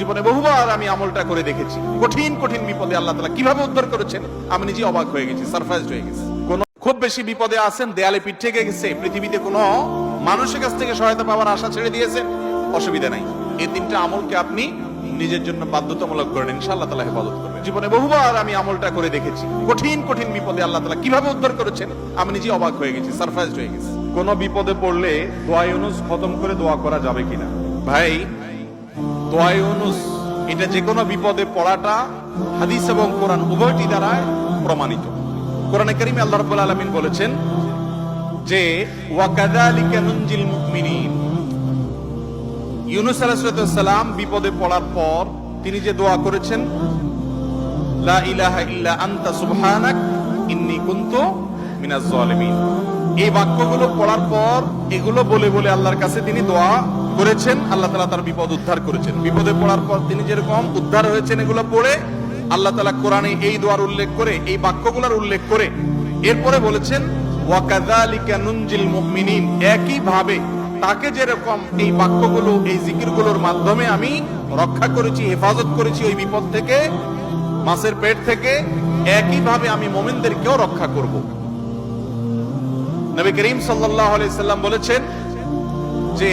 জীবনে বহুবার আমি আমলটা করে দেখেছি। কঠিন কঠিন বিপদে আল্লাহ তালা কীভাবে উদ্ধার করেছেন, আমি নিজে অবাক হয়ে গেছি সারপ্রাইজ হয়ে গেছি। কোন খুব বেশি বিপদে আছেন, দেয়ালে পিঠ থেকে গেছে, পৃথিবীতে কোনো মানুষের কাছ থেকে সহায়তা পাওয়ার আশা ছেড়ে দিয়েছেন, অসুবিধা নাই। এই তিনটা আমলকে আপনি নিজের জন্য বাধ্যতামূলক করেন, ইনশাআল্লাহ তালা হেফাজত করবেন। জীবনে বহুবার আমি আমলটা করে দেখেছি। কঠিন কঠিন বিপদে আল্লাহ তালা কীভাবে উদ্ধার করেছেন, আমি নিজে অবাক হয়ে গেছি সারপ্রাইজ হয়ে গেছি। কোন বিপদে পড়লে দোয়া ইউনুস খতম করে দোয়া করা যাবে কিনা? ভাই দোয়া ইউনুস এটা যে কোনো বিপদে পড়াটা হাদিস এবং কোরআন উভয়টি দ্বারা প্রমাণিত। কোরআনে কারিমে আল্লাহ রাব্বুল আলামিন বলেছেন যে নুনজিল মুমিনিন। ইউনুস আলাইহিস সালাম বিপদে পড়ার পর তিনি যে দোয়া করেছেন, লা ইলাহা ইল্লা আনতা সুবহানাক, ইন্নী কুনতু মিনাজ জালিমিন এই বাক্যগুলো পড়ার পর এগুলো বলে বলে আল্লাহর কাছে তিনি দোয়া করেছেন, আল্লাহ তাআলা তার বিপদ উদ্ধার করেছেন। বিপদে পড়ার পর তিনি যেরকম উদ্ধার হয়েছেন এগুলো পড়ে, আল্লাহ তাআলা কোরআনে এই দোয়ার উল্লেখ করে, এই বাক্যগুলোর উল্লেখ করে, এরপরে বলেছেন, ওয়াকাযালিকা নুনজিল মুমিনিন একই ভাবে তাকে যেরকম এই বাক্যগুলো, এই জিকিরগুলোর মাধ্যমে আমি রক্ষা করেছি, হেফাজত করেছি ওই বিপদ থেকে, মাছের পেট থেকে একই ভাবে আমি মোমিনদেরকেও রক্ষা করব। নবী করিম আলাইহি সাল্লাম বলেছেন যে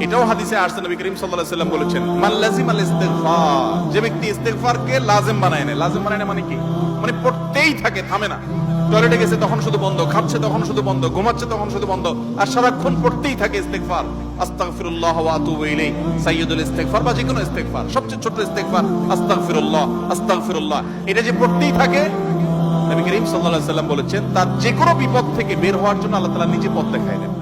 এটাও হাদিসে আসছে, নবী করিম সাল্লাম বলেছেন, মান লাজিম আল যে ব্যক্তি ইস্তেগফারকে লাজিম বানায় নেয়। লাজিম বানায় নেয় মানে কি? মানে পড়তেই থাকে, থামে না। টয়লেটে গেছে, তখন শুধু বন্ধ, খাচ্ছে, তখন শুধু বন্ধ, ঘুমাচ্ছে, তখন শুধু বন্ধ, আর সারাক্ষণ পড়তেই থাকে ইস্তেগফার। আস্তাগফিরুল্লাহ ওয়া আতুবু ইলাইহি। সাইয়্যিদুল বা সবচেয়ে ছোট ইস্তেগফার, আস্তাগফিরুল্লাহ আস্তাগফিরুল্লাহ। এটা যে পড়তেই থাকে, নবী করিম সাল্লাল্লাহু আলাইহি সাল্লাম বলেছেন, তার যে কোনো বিপদ থেকে বের হওয়ার জন্য আল্লাহ তাআলা নিজে পথ দেখায় দেন।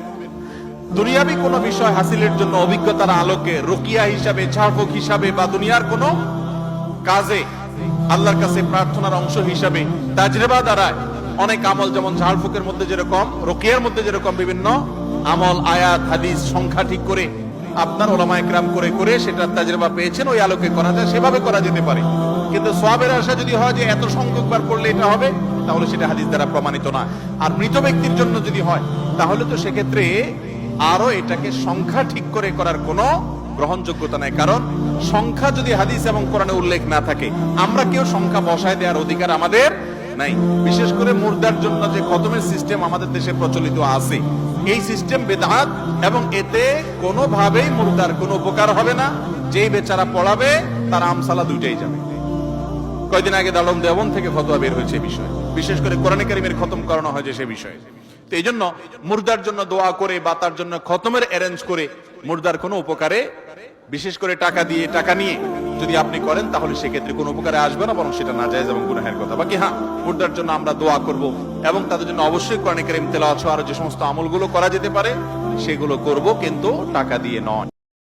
দুনিয়াবি কোনো বিষয় হাসিলের জন্য অভিজ্ঞতার আলোকে রুকিয়া হিসাবে ঝাড়ফুক হিসাবে বা দুনিয়ার কোনো কাজে আল্লাহর কাছে প্রার্থনার অংশ হিসাবে তাজরেবা দ্বারায় অনেক আমল যেমন ঝাড়ফুকের মধ্যে যেরকম, রুকিয়ার মধ্যে যেরকম বিভিন্ন আমল, আয়াত, হাদিস, সংখ্যা ঠিক করে আপনার ওলামা একরাম করে করে সেটা তাজরেবা পেয়েছেন, ওই আলোকে করা যায়, সেভাবে করা যেতে পারে। কিন্তু সোয়াবের আশা যদি হয় যে এত সংখ্যক বার পড়লে এটা হবে, তাহলে সেটা হাদিস দ্বারা প্রমাণিত না। আর মৃত ব্যক্তির জন্য যদি হয়, তাহলে তো সেক্ষেত্রে আরও এটাকে সংখ্যা ঠিক করে করার কোনো গ্রহণযোগ্যতা নাই। কারণ সংখ্যা যদি হাদিস এবং কোরআনে উল্লেখ না থাকে, আমরা কেউ সংখ্যা বসায় দেওয়ার অধিকার আমাদের নাই। বিশেষ করে মুর্দার জন্য যে খতমের সিস্টেম আমাদের দেশে প্রচলিত আছে, এই সিস্টেম বেদাত এবং এতে কোনোভাবেই মুর্দার কোনো উপকার হবে না। যেই বেচারা পড়াবে, তার আমসালা দুইটাই যাবে। কয়দিন আগে দালম দেবন থেকে ফতোয়া বের হয়েছে বিষয়ে। বিশেষ করে কোরআনে কারিমের খতম করানো হয়েছে সে বিষয়ে। তো এই জন্য মুর্দার জন্য দোয়া করে বা তার জন্য খতমের অ্যারেঞ্জ করে মুর্দার কোনো উপকারে, বিশেষ করে টাকা দিয়ে টাকা নিয়ে যদি আপনি করেন, তাহলে সেক্ষেত্রে কোনো উপকারে আসবে না, বরং সেটা না যায় এবং গুনাহের কথা। বাকি হ্যাঁ মুর্দার জন্য আমরা দোয়া করব এবং তাদের জন্য অবশ্যই কোরআনে কারিম তেলাওয়াত আর যে সমস্ত আমলগুলো করা যেতে পারে, সেগুলো করব, কিন্তু টাকা দিয়ে নয়।